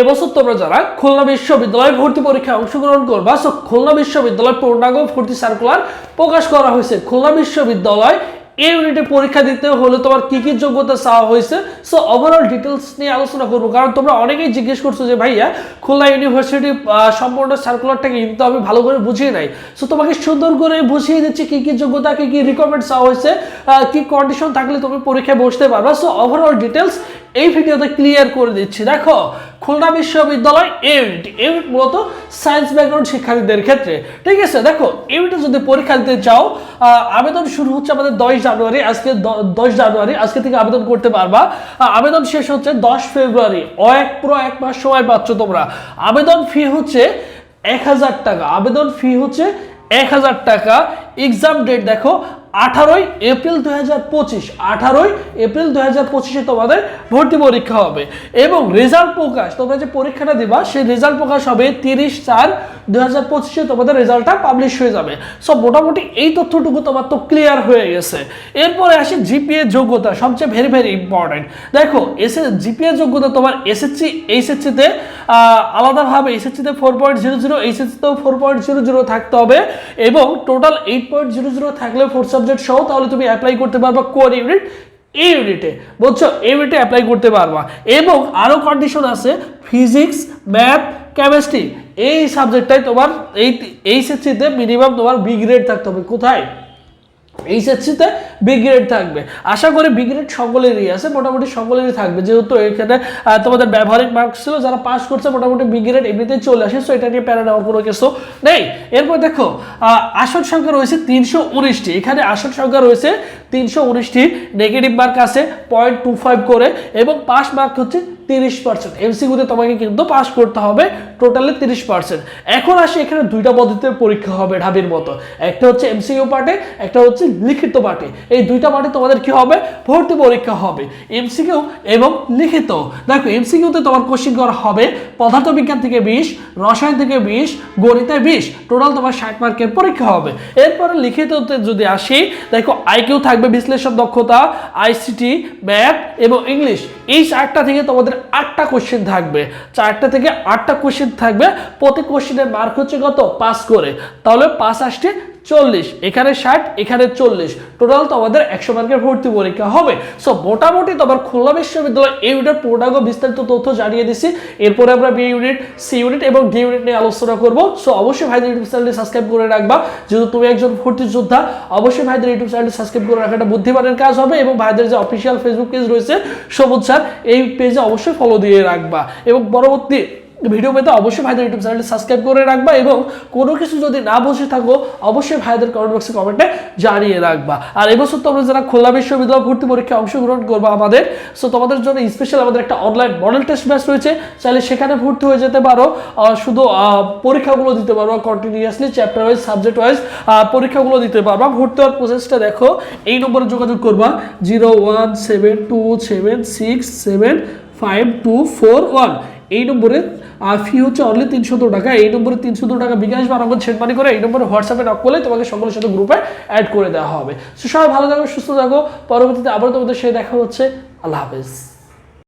এবছর তোমরা যারা খুলনা বিশ্ববিদ্যালয় ভর্তি পরীক্ষায় অংশগ্রহণ করবা সো খুলনা বিশ্ববিদ্যালয় পূর্ণাঙ্গ ভর্তি সার্কুলার প্রকাশ করা হয়েছে। খুলনা বিশ্ববিদ্যালয় এই ইউনিটে পরীক্ষা দিতে হলে তোমার কি কি যোগ্যতা চাওয়া হয়েছে সো ওভারঅল ডিটেলস নিয়ে আলোচনা করব। কারণ তোমরা অনেকেই জিজ্ঞেস করছ যে, ভাইয়া, খুলনা ইউনিভার্সিটি সম্পূর্ণ সার্কুলারটাকে কিন্তু আমি ভালো করে বুঝিয়ে নাই? সো তোমাকে সুন্দর করে বুঝিয়ে দিচ্ছি কি কি যোগ্যতা, কি কি রিকমেন্ড চাওয়া হয়েছে কি কন্ডিশন থাকলে তুমি পরীক্ষায় বসতে পারবা। সো ওভারঅল ডিটেলস এই ভিডিওতে ক্লিয়ার করে দিচ্ছি। দেখো খুলনা বিশ্ববিদ্যালয় ইউনিট। ইউনিট মূলত সায়েন্স ব্যাকগ্রাউন্ড শিক্ষার্থীদের ক্ষেত্রে। ঠিক আছে, দেখো, ইউনিটে যদি পরীক্ষা দিতে চাও আবেদন শুরু হচ্ছে আমাদের দশ জানুয়ারি, আজকে দশ জানুয়ারি, আজকে থেকে আবেদন করতে পারবা। আবেদন শেষ হচ্ছে দশ ফেব্রুয়ারি। এক পুরো এক মাস সময় পাচ্ছ তোমরা। আবেদন ফি হচ্ছে এক হাজার টাকা। আবেদন ফি হচ্ছে এক হাজার টাকা। এক্সাম ডেট দেখো আঠারোই এপ্রিল দু হাজার পঁচিশ, আঠারোই এপ্রিল দু হাজার পঁচিশে তোমাদের ভর্তি পরীক্ষা হবে। এবং রেজাল্ট প্রকাশ, তোমরা যে পরীক্ষাটা দিবা, সেই রেজাল্ট প্রকাশ হবে তিরিশ চার দু পঁচিশে তোমাদের রেজাল্টটা পাবলিশ হয়ে যাবে। সো মোটামুটি এই তথ্যটুকু তোমার তো ক্লিয়ার হয়ে গেছে। এরপরে আসি জিপিএ যোগ্যতা, সবচেয়ে ভেরি ভেরি ইম্পর্টেন্ট দেখো এস জিপিএ যোগ্যতা তোমার এসএসসি এইচএসসিতে আলাদাভাবে এসএসসিতে ফোর পয়েন্ট জিরো জিরো এইচএসসিতেও ফোর পয়েন্ট জিরো জিরো থাকতে হবে এবং total eight point zero zero থাকলে ফোর সাবজেক্ট সহ তাহলে তুমি অ্যাপ্লাই করতে পারবা কোর ইউনিট এই ইউনিটে বুঝছ? এই ইউনিটে অ্যাপ্লাই করতে পারবা। এবং আরও কন্ডিশন আছে ফিজিক্স ম্যাথ কেমিস্ট্রি এই সাবজেক্টটাই তোমার এই এইচএসসিতে মিনিমাম তোমার বি গ্রেড থাকতে হবে। কোথায়? এইচএসসিতে বি গ্রেড থাকবে। আশা করি বি গ্রেড সকলেরই আছে, মোটামুটি সকলেরই থাকবে। যেহেতু এখানে তোমাদের ব্যবহারিক মার্কস ছিল, যারা পাস করছে মোটামুটি বি গ্রেড এমনিতেই চলে আসে সো এটা নিয়ে প্যারা নেওয়ার কোনো কিছু নেই। এরপর দেখো আসন সংখ্যা রয়েছে তিনশো উনিশটি। এখানে আসন সংখ্যা রয়েছে তিনশো উনিশটি নেগেটিভ মার্ক আছে পয়েন্ট টু ফাইভ করে, এবং পাস মার্ক হচ্ছে তিরিশ পার্সেন্ট এমসিকিউতে তোমাকে কিন্তু পাস করতে হবে টোটালি তিরিশ পার্সেন্ট এখন আসে এখানে দুইটা পদ্ধতিতে পরীক্ষা হবে ঢাবির মতো। একটা হচ্ছে এমসিকিউ পার্টে একটা হচ্ছে লিখিত পার্টে এই দুইটা পার্টে তোমাদের কি হবে? ভর্তি পরীক্ষা হবে। এমসিকিউ এবং লিখিত। দেখো এমসিকিউতে তোমার কোশ্চিন করা হবে পদার্থবিজ্ঞান থেকে বিশ, রসায়ন থেকে বিশ, গণিতে বিশ। টোটাল তোমার ষাট মার্কের পরীক্ষা হবে। এরপরে লিখিততে যদি আসি, দেখো আইকিউ থাকবে বিশ্লেষণ দক্ষতা আইসিটি ম্যাথ এবং ইংলিশ এই চারটা থেকে তোমাদের আটটা কোশ্চেন থাকবে। চারটা থেকে আটটা কোশ্চেন থাকবে। প্রতি কোশ্চেনের মার্ক হচ্ছে কত? পাস করে। তাহলে পাস আসছে চল্লিশ, এখানে ষাট, এখানে চল্লিশ। টোটাল তোমাদের একশো মার্কের ভর্তি পরীক্ষা হবে। সো মোটামুটি তোমার খুলনা বিশ্ববিদ্যালয় এই ইউনিট পূর্ণাঙ্গ বিস্তারিত তথ্য জানিয়ে দিছি। এরপরে আমরা বি ইউনিট সি ইউনিট এবং ডি ইউনিট নিয়ে আলোচনা করব। সো অবশ্যই ভাইদের ইউটিউব চ্যানেলটি সাবস্ক্রাইব করে রাখবা। যেহেতু তুমি একজন ভর্তি যোদ্ধা, অবশ্যই ভাইদের ইউটিউব চ্যানেলটি সাবস্ক্রাইব করে রাখাটা বুদ্ধিমানের কাজ হবে এবং ভাইদের যে অফিসিয়াল ফেসবুক পেজ রয়েছে, সবুজ স্যার এই পেজে অবশ্যই ফলো দিয়ে রাখবা। এবং পরবর্তী ভিডিও পেতে অবশ্যই ভাইদের ইউটিউব চ্যানেলটি সাবস্ক্রাইব করে রাখবা এবং কোনো কিছু যদি না বুঝে থাকো, অবশ্যই ভাইদের কমেন্ট বক্সে কমেন্টে জানিয়ে রাখবা। আর এবছর তোমরা যারা খুলনা বিশ্ববিদ্যালয় ভর্তি পরীক্ষায় অংশগ্রহণ করবা আমাদের সো তোমাদের জন্য স্পেশাল আমাদের একটা অনলাইন মডেল টেস্ট ব্যাচ রয়েছে। চাইলে সেখানে ভর্তি হয়ে যেতে পারো। শুধু পরীক্ষাগুলো দিতে পারো continuously chapter wise subject wise পরীক্ষাগুলো দিতে পারবা। ভর্তি হওয়ার প্রসেসটা দেখো, এই নম্বরে যোগাযোগ করবা zero one seven two seven six seven five two four one এই নম্বরে ফি হচ্ছে অনলি তিনশো টাকা। এই নম্বরে তিনশো টাকা বিকাশ বা নগদ সেট মানি করে এই নম্বরে হোয়াটসঅ্যাপে নক করলে তোমাকে সকলের সাথে গ্রুপে অ্যাড করে দেওয়া হবে। সো সবাই ভালো থাকো, সুস্থ থাকো। পরবর্তীতে আবার তোমাদের সে দেখা হচ্ছে। আল্লাহ হাফেজ।